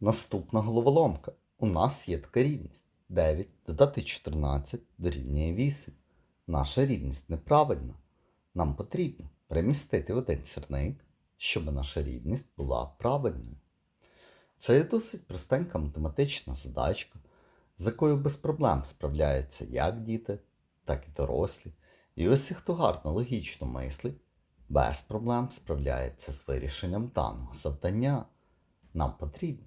Наступна головоломка. У нас є така рівність. 9 додати 14 дорівнює 8. Наша рівність неправильна. Нам потрібно перемістити в один сірник, щоб наша рівність була правильною. Це є досить простенька математична задачка, з якою без проблем справляються як діти, так і дорослі. І ось хто гарно логічно мислить, без проблем справляється з вирішенням даного завдання. Нам потрібно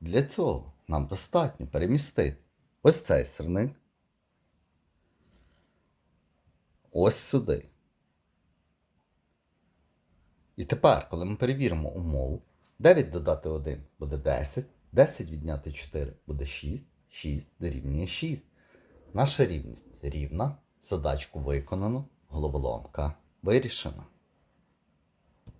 Для цього нам достатньо перемістити ось цей сирник ось сюди. І тепер, коли ми перевіримо умову, 9 додати 1 буде 10, 10 відняти 4 буде 6, 6 дорівнює 6. Наша рівність рівна, задачку виконано, головоломка вирішена.